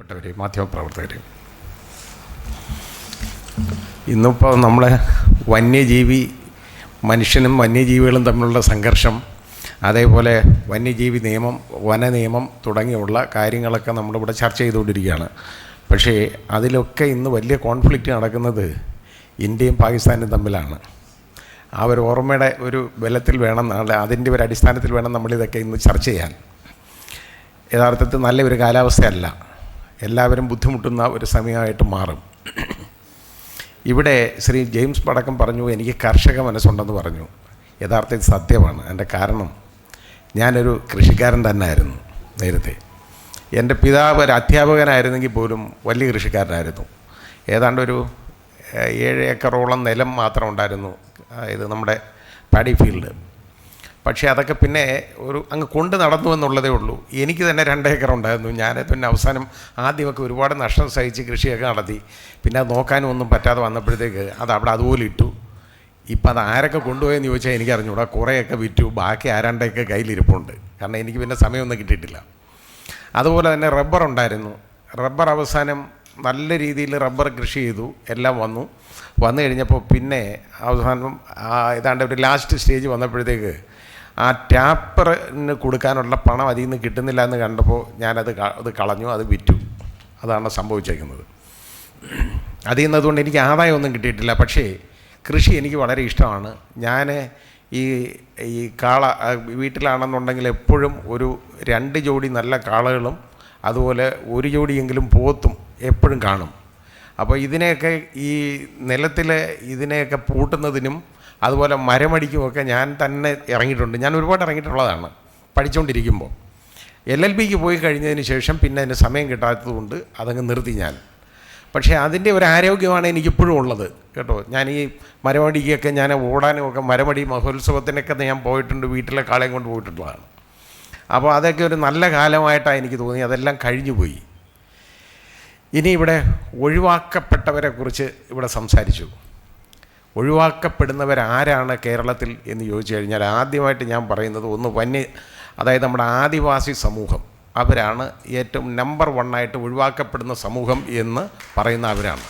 പ്പെട്ടവരെ മാധ്യമപ്രവർത്തകരെ. ഇന്നിപ്പോൾ നമ്മളെ വന്യജീവി മനുഷ്യനും വന്യജീവികളും തമ്മിലുള്ള സംഘർഷം അതേപോലെ വന്യജീവി നിയമം വന നിയമം തുടങ്ങിയുള്ള കാര്യങ്ങളൊക്കെ നമ്മളിവിടെ ചർച്ച ചെയ്തുകൊണ്ടിരിക്കുകയാണ്. പക്ഷേ അതിലൊക്കെ ഇന്ന് വലിയ കോൺഫ്ലിക്റ്റ് നടക്കുന്നത് ഇന്ത്യയും പാകിസ്ഥാനും തമ്മിലാണ്. ആ ഒരു ഓർമ്മയുടെ ഒരു ബലത്തിൽ വേണം അതിന്റെ ഒരു അടിസ്ഥാനത്തിൽ വേണം നമ്മളിതൊക്കെ ഇന്ന് ചർച്ച ചെയ്യാൻ. യഥാർത്ഥത്തിൽ നല്ലൊരു കാലാവസ്ഥയല്ല. എല്ലാവരും ബുദ്ധിമുട്ടുന്ന ഒരു സമയമായിട്ട് മാറും. ഇവിടെ ശ്രീ ജെയിംസ് പടക്കം പറഞ്ഞു എനിക്ക് കർഷക മനസ്സുണ്ടെന്ന് പറഞ്ഞു. യഥാർത്ഥത്തിൽ സത്യമാണ്. എന്റെ കാരണം ഞാനൊരു കൃഷിക്കാരൻ തന്നെ ആയിരുന്നു നേരത്തെ. എന്റെ പിതാവ് ഒരു അധ്യാപകനായിരുന്നെങ്കിൽ പോലും വലിയ കൃഷിക്കാരനായിരുന്നു. ഏതാണ്ട് ഒരു ഏഴ് ഏക്കറോളം നിലം മാത്രം ഉണ്ടായിരുന്നു ഇത് നമ്മുടെ പാഡി ഫീൽഡ്. പക്ഷേ അതൊക്കെ പിന്നെ ഒരു അങ്ങ് കൊണ്ട് നടന്നു എന്നുള്ളതേ ഉള്ളൂ. എനിക്ക് തന്നെ രണ്ട് ഏക്കർ ഉണ്ടായിരുന്നു. ഞാൻ പിന്നെ അവസാനം ആദ്യമൊക്കെ ഒരുപാട് നഷ്ടം സഹിച്ച് കൃഷിയൊക്കെ നടത്തി. പിന്നെ അത് നോക്കാനും ഒന്നും പറ്റാതെ വന്നപ്പോഴത്തേക്ക് അത് അവിടെ അതുപോലെ ഇട്ടു. ഇപ്പം അത് ആരൊക്കെ കൊണ്ടുപോയെന്ന് ചോദിച്ചാൽ എനിക്ക് അറിഞ്ഞൂടാ കുറേയൊക്കെ വിറ്റു. ബാക്കി ആരാണ്ടൊക്കെ കയ്യിലിരിപ്പുണ്ട്. കാരണം എനിക്ക് പിന്നെ സമയമൊന്നും കിട്ടിയിട്ടില്ല. അതുപോലെ തന്നെ റബ്ബർ ഉണ്ടായിരുന്നു. റബ്ബർ അവസാനം നല്ല രീതിയിൽ റബ്ബർ കൃഷി ചെയ്തു. എല്ലാം വന്നു. വന്നു കഴിഞ്ഞപ്പോൾ പിന്നെ അവസാനം ഏതാണ്ട് ഒരു ലാസ്റ്റ് സ്റ്റേജ് വന്നപ്പോഴത്തേക്ക് ആ ടാപ്പറിന് കൊടുക്കാനുള്ള പണം അതിൽ നിന്ന് കിട്ടുന്നില്ല എന്ന് കണ്ടപ്പോൾ ഞാനത് അത് കളഞ്ഞു അത് വിറ്റു. അതാണ് സംഭവിച്ചേക്കുന്നത്. അതിൽ നിന്ന് അതുകൊണ്ട് എനിക്ക് ആദായമൊന്നും കിട്ടിയിട്ടില്ല. പക്ഷേ കൃഷി എനിക്ക് വളരെ ഇഷ്ടമാണ്. ഞാൻ ഈ ഈ കാള വീട്ടിലാണെന്നുണ്ടെങ്കിൽ എപ്പോഴും ഒരു രണ്ട് ജോഡി നല്ല കാളകളും അതുപോലെ ഒരു ജോഡിയെങ്കിലും പോത്തും എപ്പോഴും കാണും. അപ്പോൾ ഇതിനെയൊക്കെ ഈ നിലത്തിലെ ഇതിനെയൊക്കെ പൂട്ടുന്നതിനും അതുപോലെ മരമടിക്കുമൊക്കെ ഞാൻ തന്നെ ഇറങ്ങിയിട്ടുണ്ട്. ഞാൻ ഒരുപാട് ഇറങ്ങിയിട്ടുള്ളതാണ് പഠിച്ചുകൊണ്ടിരിക്കുമ്പോൾ എൽ എൽ ബിക്ക് പോയി കഴിഞ്ഞതിന് ശേഷം പിന്നെ അതിന് സമയം കിട്ടാത്തതുകൊണ്ട് അതങ്ങ് നിർത്തി ഞാൻ. പക്ഷേ അതിന്റെ ഒരു ആരോഗ്യമാണ് എനിക്കിപ്പോഴും ഉള്ളത് കേട്ടോ. ഞാൻ ഈ മരമടിക്കൊക്കെ ഞാൻ ഓടാനും ഒക്കെ മരമടി മഹോത്സവത്തിനൊക്കെ ഞാൻ പോയിട്ടുണ്ട് വീട്ടിലെ കാളയും കൊണ്ട് പോയിട്ടുള്ളതാണ്. അപ്പോൾ അതൊക്കെ ഒരു നല്ല കാലമായിട്ടാണ് എനിക്ക് തോന്നി അതെല്ലാം കഴിഞ്ഞു പോയി. ഇനി ഇവിടെ ഒഴിവാക്കപ്പെട്ടവരെക്കുറിച്ച് ഇവിടെ സംസാരിച്ചു. ഒഴിവാക്കപ്പെടുന്നവരാരാണ് കേരളത്തിൽ എന്ന് ചോദിച്ചു കഴിഞ്ഞാൽ ആദ്യമായിട്ട് ഞാൻ പറയുന്നത് ഒന്ന് വന്യ അതായത് നമ്മുടെ ആദിവാസി സമൂഹം. അവരാണ് ഏറ്റവും നമ്പർ വണ്ണായിട്ട് ഒഴിവാക്കപ്പെടുന്ന സമൂഹം എന്ന് പറയുന്ന അവരാണ്.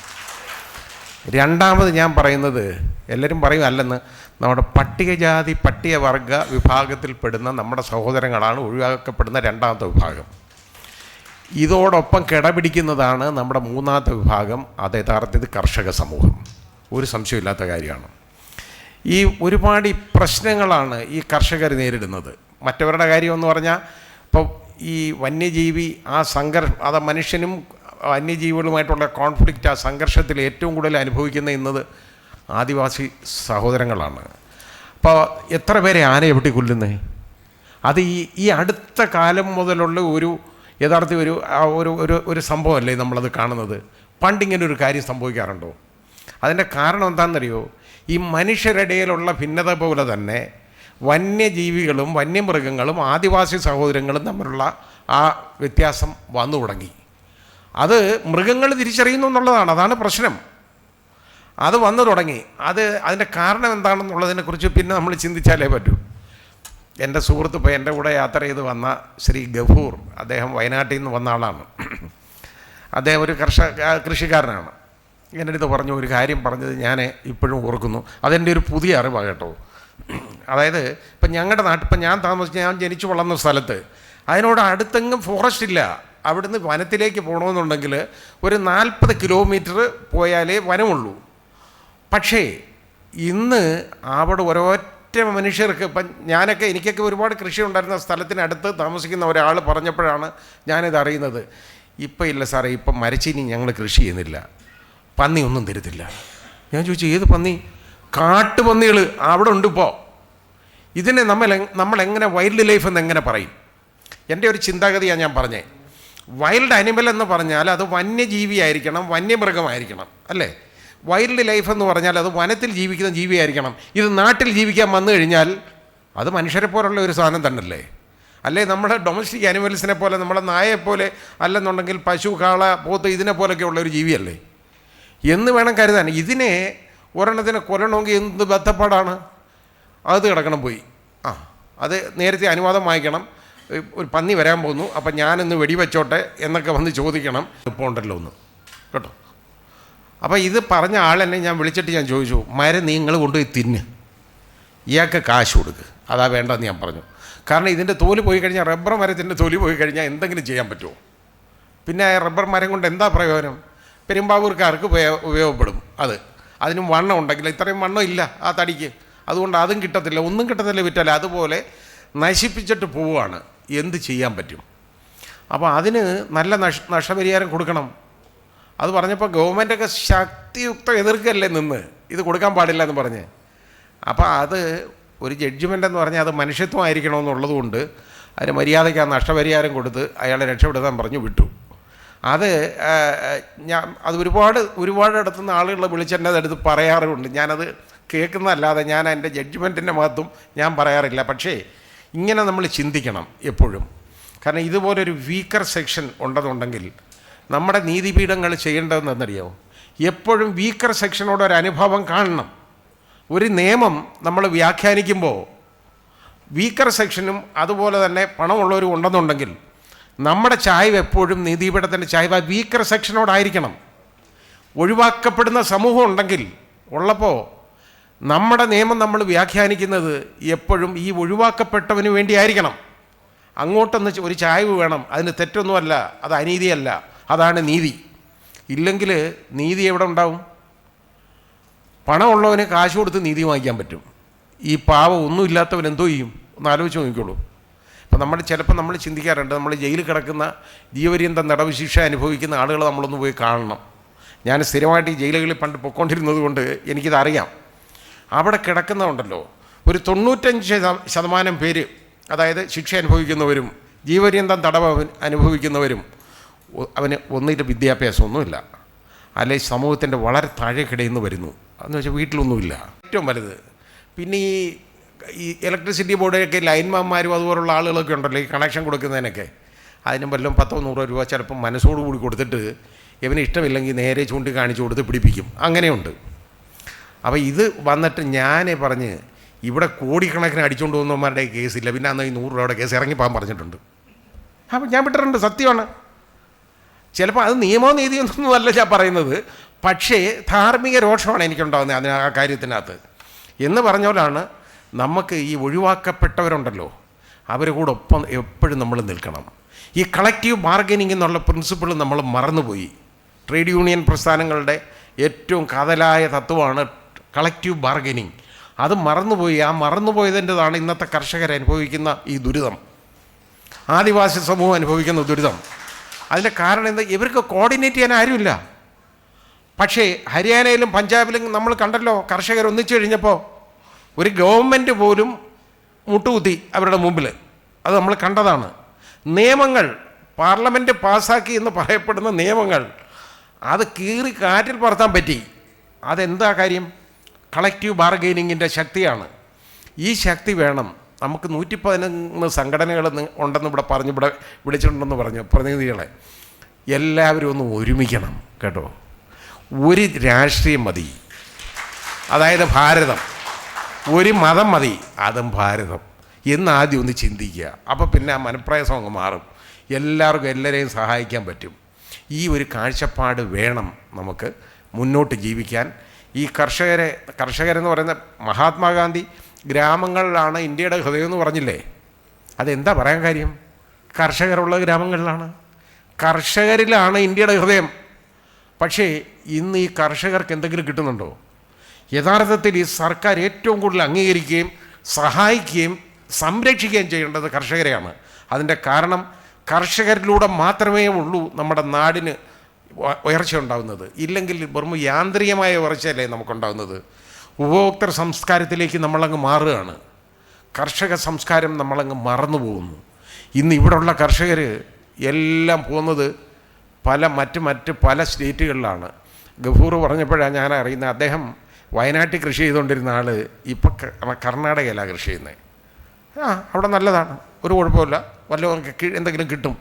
രണ്ടാമത് ഞാൻ പറയുന്നത് എല്ലാവരും പറയും അല്ലെന്ന് നമ്മുടെ പട്ടികജാതി പട്ടികവർഗ വിഭാഗത്തിൽപ്പെടുന്ന നമ്മുടെ സഹോദരങ്ങളാണ് ഒഴിവാക്കപ്പെടുന്ന രണ്ടാമത്തെ വിഭാഗം. ഇതോടൊപ്പം കിടപിടിക്കുന്നതാണ് നമ്മുടെ മൂന്നാമത്തെ വിഭാഗം അത് യഥാർത്ഥത്തിൽ കർഷക സമൂഹം. ഒരു സംശയമില്ലാത്ത കാര്യമാണ്. ഈ ഒരുപാട് ഈ പ്രശ്നങ്ങളാണ് ഈ കർഷകർ നേരിടുന്നത്. മറ്റവരുടെ കാര്യമെന്ന് പറഞ്ഞാൽ ഇപ്പോൾ ഈ വന്യജീവി ആ സംഘർഷം അത് മനുഷ്യനും വന്യജീവികളുമായിട്ടുള്ള കോൺഫ്ലിക്റ്റ് ആ സംഘർഷത്തിൽ ഏറ്റവും കൂടുതൽ അനുഭവിക്കുന്ന ഇന്നത് ആദിവാസി സഹോദരങ്ങളാണ്. അപ്പോൾ എത്ര പേരെ ആന എവിടെ കൊല്ലുന്നേ അത് ഈ ഈ അടുത്ത കാലം മുതലുള്ള ഒരു യഥാർത്ഥ ഒരു ഒരു ഒരു സംഭവമല്ലേ നമ്മളത് കാണുന്നത്? പണ്ടിങ്ങനെ ഒരു കാര്യം സംഭവിക്കാറുണ്ടോ? അതിന്റെ കാരണം എന്താണെന്നറിയോ? ഈ മനുഷ്യരിടയിലുള്ള ഭിന്നത പോലെ തന്നെ വന്യജീവികളും വന്യമൃഗങ്ങളും ആദിവാസി സഹോദരങ്ങളും തമ്മിലുള്ള ആ വ്യത്യാസം വന്നു തുടങ്ങി. അത് മൃഗങ്ങൾ തിരിച്ചറിയുന്നു എന്നുള്ളതാണ് അതാണ് പ്രശ്നം. അത് വന്നു തുടങ്ങി. അത് അതിന്റെ കാരണം എന്താണെന്നുള്ളതിനെക്കുറിച്ച് പിന്നെ നമ്മൾ ചിന്തിച്ചാലേ പറ്റൂ. എന്റെ സുഹൃത്ത് ഇപ്പോൾ എന്റെ കൂടെ യാത്ര ചെയ്ത് വന്ന ശ്രീ ഗഫൂർ അദ്ദേഹം വയനാട്ടിൽ നിന്ന് വന്ന ആളാണ്. അദ്ദേഹം ഒരു കർഷക കൃഷിക്കാരനാണ്. എന്റെ അടുത്ത് പറഞ്ഞു ഒരു കാര്യം പറഞ്ഞത് ഞാൻ ഇപ്പോഴും ഓർക്കുന്നു. അതെന്റെ ഒരു പുതിയ അറിവാണ് കേട്ടോ. അതായത് ഇപ്പം ഞങ്ങളുടെ നാട്ടിൽ ഇപ്പം ഞാൻ താമസിച്ച് ഞാൻ ജനിച്ചു വളർന്ന സ്ഥലത്ത് അതിനോട് അടുത്തെങ്ങും ഫോറസ്റ്റ് ഇല്ല. അവിടുന്ന് വനത്തിലേക്ക് പോകണമെന്നുണ്ടെങ്കിൽ ഒരു നാൽപ്പത് കിലോമീറ്റർ പോയാലേ വനമുള്ളൂ. പക്ഷേ ഇന്ന് അവിടെ ഒരൊറ്റ മനുഷ്യർക്ക് ഇപ്പം ഞാനൊക്കെ എനിക്കൊക്കെ ഒരുപാട് കൃഷി ഉണ്ടായിരുന്ന സ്ഥലത്തിനടുത്ത് താമസിക്കുന്ന ഒരാൾ പറഞ്ഞപ്പോഴാണ് ഞാനിത് അറിയുന്നത് ഇപ്പം ഇല്ല സാറേ ഇപ്പം മരച്ചീനി ഞങ്ങൾ കൃഷി ചെയ്യുന്നില്ല. പന്നി ഒന്നും തരത്തില്ല. ഞാൻ ചോദിച്ചു ഏത് പന്നി? കാട്ടുപന്നികൾ അവിടെ ഉണ്ട് ഇപ്പോൾ ഇതിനെ നമ്മൾ നമ്മളെങ്ങനെ വൈൽഡ് ലൈഫ് എന്ന് എങ്ങനെ പറയും? എന്റെ ഒരു ചിന്താഗതിയാണ് ഞാൻ പറഞ്ഞേ. വൈൽഡ് അനിമൽ എന്ന് പറഞ്ഞാൽ അത് വന്യജീവിയായിരിക്കണം വന്യമൃഗമായിരിക്കണം അല്ലേ? വൈൽഡ് ലൈഫ് എന്ന് പറഞ്ഞാൽ അത് വനത്തിൽ ജീവിക്കുന്ന ജീവിയായിരിക്കണം. ഇത് നാട്ടിൽ ജീവിക്കാൻ വന്നു കഴിഞ്ഞാൽ അത് മനുഷ്യരെ പോലുള്ള ഒരു സാധനം തന്നെ അല്ലേ? നമ്മുടെ ഡൊമസ്റ്റിക് അനിമൽസിനെ പോലെ നമ്മുടെ നായയെപ്പോലെ അല്ലെന്നുണ്ടെങ്കിൽ പശു കാള പോത്ത് ഇതിനെ പോലെയൊക്കെ ഉള്ള ഒരു ജീവിയല്ലേ? എന്ന് വേണം കരുതാൻ. ഇതിനെ ഒരെണ്ണത്തിനെ കൊല്ലണമെങ്കിൽ എന്ത് ബന്ധപ്പാടാണ് അത് കിടക്കണം പോയി. ആ അത് നേരത്തെ അനുവാദം വാങ്ങിക്കണം. ഒരു പന്നി വരാൻ പോകുന്നു. അപ്പം ഞാനൊന്ന് വെടിവെച്ചോട്ടെ എന്നൊക്കെ വന്ന് ചോദിക്കണം. ഇപ്പോൾ ഉണ്ടല്ലോ ഒന്ന്. കേട്ടോ? അപ്പോൾ ഇത് പറഞ്ഞ ആളെന്നെ ഞാൻ വിളിച്ചിട്ട് ഞാൻ ചോദിച്ചു മരം നിങ്ങൾ കൊണ്ടുപോയി തിന്ന്. ഇയാൾക്ക് കാശ് കൊടുക്ക്. അതാ വേണ്ടെന്ന് ഞാൻ പറഞ്ഞു. കാരണം ഇതിന്റെ തോൽ പോയി കഴിഞ്ഞാൽ റബ്ബർ മരത്തിന്റെ തോൽ പോയി കഴിഞ്ഞാൽ എന്തെങ്കിലും ചെയ്യാൻ പറ്റുമോ? പിന്നെ റബ്ബർ മരം കൊണ്ട് എന്താ പ്രയോജനം? പെരുമ്പാവൂർക്കാർക്ക് ഉപയോ- ഉപയോഗപ്പെടും അത്. അതിനും വണ്ണം ഉണ്ടെങ്കിൽ ഇത്രയും വണ്ണം ഇല്ല ആ തടിക്ക്. അതുകൊണ്ട് അതും കിട്ടത്തില്ല ഒന്നും കിട്ടത്തില്ല വിറ്റല്ല അതുപോലെ നശിപ്പിച്ചിട്ട് പോവുകയാണ്. എന്ത് ചെയ്യാൻ പറ്റും? അപ്പോൾ അതിന് നല്ല നഷ നഷ്ടപരിഹാരം കൊടുക്കണം. അത് പറഞ്ഞപ്പോൾ ഗവൺമെന്റൊക്കെ ശക്തിയുക്തം എതിർക്കല്ലേ നിന്ന്. ഇത് കൊടുക്കാൻ പാടില്ല എന്ന് പറഞ്ഞ്. അപ്പോൾ അത് ഒരു ജഡ്ജ്മെന്റ് എന്ന് പറഞ്ഞാൽ അത് മനുഷ്യത്വമായിരിക്കണമെന്നുള്ളതുകൊണ്ട് അതിന് മര്യാദയ്ക്ക് ആ നഷ്ടപരിഹാരം കൊടുത്ത് അയാളെ രക്ഷപ്പെടുത്താൻ പറഞ്ഞു വിട്ടു. അത് ഞാൻ അത് ഒരുപാട് ഒരുപാട് ഇടത്തുനിന്ന് ആളുകളെ വിളിച്ചെന്റെ അടുത്ത് പറയാറുണ്ട്. ഞാനത് കേൾക്കുന്നതല്ലാതെ ഞാൻ എന്റെ ജഡ്ജ്മെന്റിന്റെ മഹത്വം ഞാൻ പറയാറില്ല. പക്ഷേ ഇങ്ങനെ നമ്മൾ ചിന്തിക്കണം എപ്പോഴും. കാരണം ഇതുപോലൊരു വീക്കർ സെക്ഷൻ ഉണ്ടെന്നുണ്ടെങ്കിൽ നമ്മുടെ നീതിപീഠങ്ങൾ ചെയ്യേണ്ടതെന്നറിയോ എപ്പോഴും വീക്കർ സെക്ഷനോട് ഒരു അനുഭവം കാണണം. ഒരു നിയമം നമ്മൾ വ്യാഖ്യാനിക്കുമ്പോൾ വീക്കർ സെക്ഷനും അതുപോലെ തന്നെ പണമുള്ളവരും ഉണ്ടെന്നുണ്ടെങ്കിൽ നമ്മുടെ ചായ്വ് എപ്പോഴും നീതിപീഠത്തിന്റെ ചായ്വ് വീക്കർ സെക്ഷനോടായിരിക്കണം. ഒഴിവാക്കപ്പെടുന്ന സമൂഹം ഉണ്ടെങ്കിൽ ഉള്ളപ്പോൾ നമ്മുടെ നിയമം നമ്മൾ വ്യാഖ്യാനിക്കുന്നത് എപ്പോഴും ഈ ഒഴിവാക്കപ്പെട്ടവന് വേണ്ടിയായിരിക്കണം. അങ്ങോട്ടൊന്ന് ഒരു ചായ്വ് വേണം. അതിന് തെറ്റൊന്നുമല്ല അത് അനീതിയല്ല അതാണ് നീതി. ഇല്ലെങ്കിൽ നീതി എവിടെ ഉണ്ടാവും? പണമുള്ളവന് കാശ് കൊടുത്ത് നീതി വാങ്ങിക്കാൻ പറ്റും. ഈ പാവം ഒന്നുമില്ലാത്തവൻ എന്തോ ചെയ്യും? ഒന്ന് ആലോചിച്ച് നോക്കിക്കോളൂ. ഇപ്പം നമ്മൾ ചിലപ്പോൾ നമ്മൾ ചിന്തിക്കാറുണ്ട് നമ്മൾ ജയിലിൽ കിടക്കുന്ന ജീവപര്യന്തം തടവ് ശിക്ഷ അനുഭവിക്കുന്ന ആളുകൾ നമ്മളൊന്ന് പോയി കാണണം. ഞാൻ സ്ഥിരമായിട്ട് ഈ ജയിലുകളിൽ പണ്ട് പൊയ്ക്കൊണ്ടിരുന്നത് കൊണ്ട് എനിക്കിതറിയാം. അവിടെ കിടക്കുന്നതുണ്ടല്ലോ ഒരു തൊണ്ണൂറ്റഞ്ച് ശത- ശതമാനം പേര് അതായത് ശിക്ഷ അനുഭവിക്കുന്നവരും ജീവപര്യന്തം തടവ് അനുഭവിക്കുന്നവരും അവന് ഒന്നിന്റെ വിദ്യാഭ്യാസമൊന്നുമില്ല. അല്ലെങ്കിൽ സമൂഹത്തിന്റെ വളരെ താഴെക്കിടയിൽ നിന്ന് വരുന്നു. എന്ന് വെച്ചാൽ വീട്ടിലൊന്നുമില്ല. ഏറ്റവും വലുത്. പിന്നെ ഈ ഈ ഇലക്ട്രിസിറ്റി ബോർഡൊക്കെ ലൈൻമാന്മാരും അതുപോലുള്ള ആളുകളൊക്കെ ഉണ്ടല്ലോ ഈ കണക്ഷൻ കൊടുക്കുന്നതിനൊക്കെ. അതിന് വല്ലതും പത്തോ നൂറോ രൂപ ചിലപ്പം മനസ്സോടു കൂടി കൊടുത്തിട്ട് ഇവന് ഇഷ്ടമില്ലെങ്കിൽ നേരെ ചൂണ്ടി കാണിച്ചു കൊടുത്ത് പിടിപ്പിക്കും. അങ്ങനെയുണ്ട്. അപ്പോൾ ഇത് വന്നിട്ട് ഞാനേ പറഞ്ഞ് ഇവിടെ കോടിക്കണക്കിന് അടിച്ചുകൊണ്ട് പോകുന്നവന്മാരുടെ കേസില്ല. പിന്നെ അന്ന് ഈ നൂറ് രൂപയുടെ കേസ് ഇറങ്ങിപ്പോകാൻ പറഞ്ഞിട്ടുണ്ട്. അപ്പം ഞാൻ വിട്ടിട്ടുണ്ട്. സത്യമാണ്. ചിലപ്പോൾ അത് നിയമോ നീതിയൊന്നും അല്ല ഞാൻ പറയുന്നത്. പക്ഷേ ധാർമ്മിക രോഷമാണ് എനിക്കുണ്ടാകുന്നത് അതിന് ആ കാര്യത്തിനകത്ത്. എന്ന് പറഞ്ഞ പോലാണ് നമുക്ക് ഈ ഒഴിവാക്കപ്പെട്ടവരുണ്ടല്ലോ അവരെ കൂടെ ഒപ്പം എപ്പോഴും നമ്മൾ നിൽക്കണം. ഈ കളക്റ്റീവ് ബാർഗനിങ് എന്നുള്ള പ്രിൻസിപ്പിൾ നമ്മൾ മറന്നുപോയി. ട്രേഡ് യൂണിയൻ പ്രസ്ഥാനങ്ങളുടെ ഏറ്റവും കാതലായ തത്വമാണ് കളക്റ്റീവ് ബാർഗനിങ് അത് മറന്നുപോയി. ആ മറന്നുപോയതിന്റെതാണ് ഇന്നത്തെ കർഷകർ അനുഭവിക്കുന്ന ഈ ദുരിതം. ആദിവാസി സമൂഹം അനുഭവിക്കുന്ന ദുരിതം. അതിന്റെ കാരണം എന്താ? ഇവർക്ക് കോർഡിനേറ്റ് ചെയ്യാൻ ആരുമില്ല. പക്ഷേ ഹരിയാനയിലും പഞ്ചാബിലും നമ്മൾ കണ്ടല്ലോ കർഷകർ ഒന്നിച്ചു കഴിഞ്ഞപ്പോൾ ഒരു ഗവൺമെന്റ് പോലും മുട്ടുകുത്തി അവരുടെ മുമ്പിൽ. അത് നമ്മൾ കണ്ടതാണ്. നിയമങ്ങൾ പാർലമെന്റ് പാസ്സാക്കി എന്ന് പറയപ്പെടുന്ന നിയമങ്ങൾ അത് കീറി കാറ്റിൽ പറത്താൻ പറ്റി. അതെന്താ കാര്യം? കളക്റ്റീവ് ബാർഗെയിനിങ്ങിന്റെ ശക്തിയാണ്. ഈ ശക്തി വേണം. നമുക്ക് നൂറ്റി പതിനൊന്ന് സംഘടനകൾ ഉണ്ടെന്ന് ഇവിടെ പറഞ്ഞു ഇവിടെ വിളിച്ചിട്ടുണ്ടെന്ന് പറഞ്ഞു പ്രതിനിധികളെ. എല്ലാവരും ഒന്ന് ഒരുമിക്കണം കേട്ടോ. ഒരു രാഷ്ട്രീയം മതി. അതായത് ഭാരതം. ഒരു മതം മതി. അതും ഭാരതം. എന്ന് ആദ്യം ഒന്ന് ചിന്തിക്കുക. അപ്പോൾ പിന്നെ ആ മനപ്രയാസം അങ്ങ് മാറും. എല്ലാവർക്കും എല്ലാവരെയും സഹായിക്കാൻ പറ്റും. ഈ ഒരു കാഴ്ചപ്പാട് വേണം നമുക്ക് മുന്നോട്ട് ജീവിക്കാൻ. ഈ കർഷകരെ കർഷകരെന്ന് പറയുന്ന മഹാത്മാഗാന്ധി ഗ്രാമങ്ങളിലാണ് ഇന്ത്യയുടെ ഹൃദയം എന്ന് പറഞ്ഞില്ലേ? അതെന്താ പറയാൻ കാര്യം? കർഷകരുള്ള ഗ്രാമങ്ങളിലാണ്. കർഷകരിലാണ് ഇന്ത്യയുടെ ഹൃദയം. പക്ഷേ ഇന്ന് ഈ കർഷകർക്ക് എന്തെങ്കിലും കിട്ടുന്നുണ്ടോ? യഥാർത്ഥത്തിൽ ഈ സർക്കാർ ഏറ്റവും കൂടുതൽ അംഗീകരിക്കുകയും സഹായിക്കുകയും സംരക്ഷിക്കുകയും ചെയ്യേണ്ടത് കർഷകരെയാണ്. അതിന്റെ കാരണം കർഷകരിലൂടെ മാത്രമേ ഉള്ളൂ നമ്മുടെ നാടിന് ഉയർച്ച ഉണ്ടാകുന്നത് ഇല്ലെങ്കിൽ വെറും യാന്ത്രികമായ ഉയർച്ചയല്ലേ നമുക്കുണ്ടാകുന്നത് ഉപഭോക്തൃ സംസ്കാരത്തിലേക്ക് നമ്മളങ്ങ് മാറുകയാണ്. കർഷക സംസ്കാരം നമ്മളങ്ങ് മറന്നു പോകുന്നു. ഇന്ന് ഇവിടെയുള്ള കർഷകർ എല്ലാം പോകുന്നത് പല മറ്റ് മറ്റ് പല സ്റ്റേറ്റുകളിലാണ്. ഗഫൂർ പറഞ്ഞപ്പോഴാണ് ഞാൻ അറിയുന്നത്. അദ്ദേഹം വയനാട്ടിൽ കൃഷി ചെയ്തുകൊണ്ടിരുന്ന ആൾ ഇപ്പം കർണാടകയിലാണ് കൃഷി ചെയ്യുന്നത് ആ അവിടെ നല്ലതാണ്. ഒരു കുഴപ്പമില്ല. വല്ലതും എന്തെങ്കിലും കിട്ടും.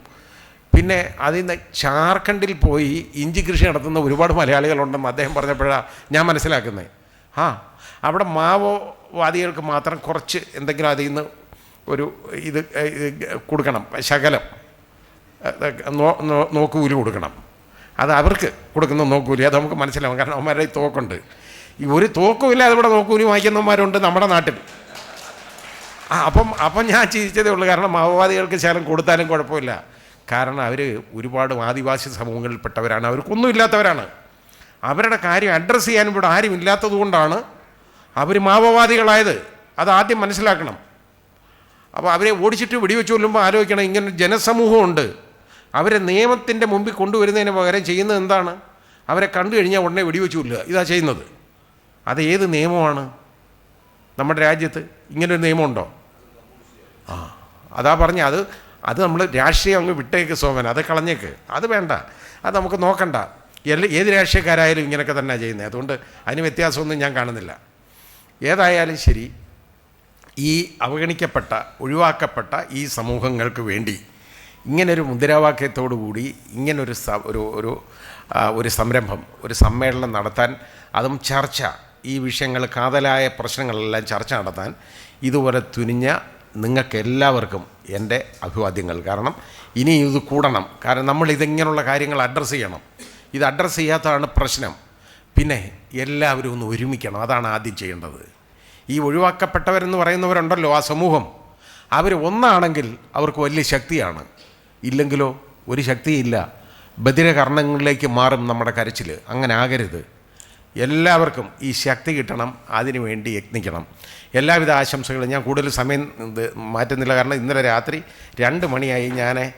പിന്നെ അതിൽ നിന്ന് ജാർഖണ്ഡിൽ പോയി ഇഞ്ചി കൃഷി നടത്തുന്ന ഒരുപാട് മലയാളികളുണ്ടെന്ന് അദ്ദേഹം പറഞ്ഞപ്പോഴാണ് ഞാൻ മനസ്സിലാക്കുന്നത് ആ അവിടെ മാവോവാദികൾക്ക് മാത്രം കുറച്ച് എന്തെങ്കിലും അതിൽ നിന്ന് ഒരു ഇത് കൊടുക്കണം. ശകലം. നോ- നോ- നോക്കുകൂലി കൊടുക്കണം. അത് അവർക്ക് കൊടുക്കുന്ന നോക്കൂലി അത് നമുക്ക് മനസ്സിലാവും. കാരണം അവന്മാരുടെ തോക്കുണ്ട്. ഒരു തോക്കുമില്ല അതിവിടെ നോക്കൂലി വാങ്ങിക്കുന്നവന്മാരുണ്ട് നമ്മുടെ നാട്ടിൽ. ആ അപ്പം അപ്പം ഞാൻ ചിരിച്ചതേ ഉള്ളൂ. കാരണം മാവോവാദികൾക്ക് ശകലം കൊടുത്താലും കുഴപ്പമില്ല. കാരണം അവർ ഒരുപാട് ആദിവാസി സമൂഹങ്ങളിൽപ്പെട്ടവരാണ്. അവർക്കൊന്നും ഇല്ലാത്തവരാണ്. അവരുടെ കാര്യം അഡ്രസ്സ് ചെയ്യാനും ഇവിടെ ആരും ഇല്ലാത്തതുകൊണ്ടാണ് അവർ മാവോവാദികളായത്. അത് ആദ്യം മനസ്സിലാക്കണം. അപ്പോൾ അവരെ ഓടിച്ചിട്ട് വെടിവെച്ച് കൊല്ലുമ്പോൾ ആലോചിക്കണം ഇങ്ങനെ ജനസമൂഹമുണ്ട്. അവരെ നിയമത്തിന്റെ മുമ്പിൽ കൊണ്ടുവരുന്നതിന് പകരം ചെയ്യുന്നത് എന്താണ്? അവരെ കണ്ടു കഴിഞ്ഞാൽ ഉടനെ വെടിവെച്ച് കൊല്ലുക. ഇതാ ചെയ്യുന്നത്. അത് ഏത് നിയമമാണ്? നമ്മുടെ രാജ്യത്ത് ഇങ്ങനൊരു നിയമമുണ്ടോ? ആ അതാ പറഞ്ഞ അത് അത് നമ്മൾ രാഷ്ട്രീയം അങ്ങ് വിട്ടേക്ക് സോമൻ അത് കളഞ്ഞേക്ക്. അത് വേണ്ട അത് നമുക്ക് നോക്കണ്ട. എല്ലാ ഏത് രാഷ്ട്രീയക്കാരായാലും ഇങ്ങനെയൊക്കെ തന്നെ ചെയ്യുന്നത് അതുകൊണ്ട് അതിന് വ്യത്യാസമൊന്നും ഞാൻ കാണുന്നില്ല. ഏതായാലും ശരി ഈ അവഗണിക്കപ്പെട്ട ഒഴിവാക്കപ്പെട്ട ഈ സമൂഹങ്ങൾക്ക് വേണ്ടി ഇങ്ങനൊരു മുദ്രാവാക്യത്തോടു കൂടി ഇങ്ങനൊരു ഒരു ഒരു ഒരു സംരംഭം ഒരു സമ്മേളനം നടത്താൻ അതും ചർച്ച ഈ വിഷയങ്ങൾ കാതലായ പ്രശ്നങ്ങളെല്ലാം ചർച്ച നടത്താൻ ഇതുപോലെ തുനിഞ്ഞ നിങ്ങൾക്കെല്ലാവർക്കും എന്റെ അഭിവാദ്യങ്ങൾ. കാരണം ഇനി ഇത് കൂടണം. കാരണം നമ്മൾ ഇതിങ്ങനെയുള്ള കാര്യങ്ങൾ അഡ്രസ്സ് ചെയ്യണം. ഇത് അഡ്രസ്സ് ചെയ്യാത്തതാണ് പ്രശ്നം. പിന്നെ എല്ലാവരും ഒന്ന് ഒരുമിക്കണം. അതാണ് ആദ്യം ചെയ്യേണ്ടത്. ഈ ഒഴിവാക്കപ്പെട്ടവരെന്ന് പറയുന്നവരുണ്ടല്ലോ ആ സമൂഹം. അവർ ഒന്നാണെങ്കിൽ അവർക്ക് വലിയ ശക്തിയാണ്. ഇല്ലെങ്കിലോ ഒരു ശക്തിയില്ല. ബദിരകർണങ്ങളിലേക്ക് മാറും നമ്മുടെ കരച്ചിൽ അങ്ങനെ ആകരുത്. എല്ലാവർക്കും ഈ ശക്തി കിട്ടണം അതിനു വേണ്ടി യത്നിക്കണം. എല്ലാവിധ ആശംസകളും. ഞാൻ കൂടുതൽ സമയം ഇത് മാറ്റുന്നില്ല. കാരണം ഇന്നലെ രാത്രി രണ്ട് മണിയായി ഞാൻ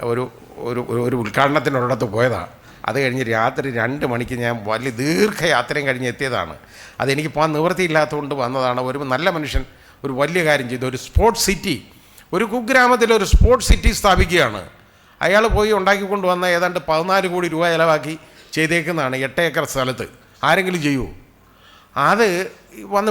ഒരു ഒരു ഒരു- ഉദ്ഘാടനത്തിനൊരിടത്ത് പോയതാണ് അത് കഴിഞ്ഞ് രാത്രി രണ്ട് മണിക്ക് ഞാൻ വലിയ ദീർഘയാത്രയും കഴിഞ്ഞ് എത്തിയതാണ്. അതെനിക്ക് പോകാൻ നിവൃത്തിയില്ലാത്തതുകൊണ്ട് വന്നതാണ്. ഒരു നല്ല മനുഷ്യൻ ഒരു വലിയ കാര്യം ചെയ്തു. ഒരു സ്പോർട്സ് സിറ്റി ഒരു കുഗ്രാമത്തിൽ ഒരു സ്പോർട്സ് സിറ്റി സ്ഥാപിക്കുകയാണ്. അയാൾ പോയി ഉണ്ടാക്കിക്കൊണ്ട് വന്ന ഏതാണ്ട് പതിനാല് കോടി രൂപ ചിലവാക്കി ചെയ്തേക്കുന്നതാണ് എട്ട് ഏക്കർ സ്ഥലത്ത്. ആരെങ്കിലും ചെയ്യുമോ അത് വന്ന്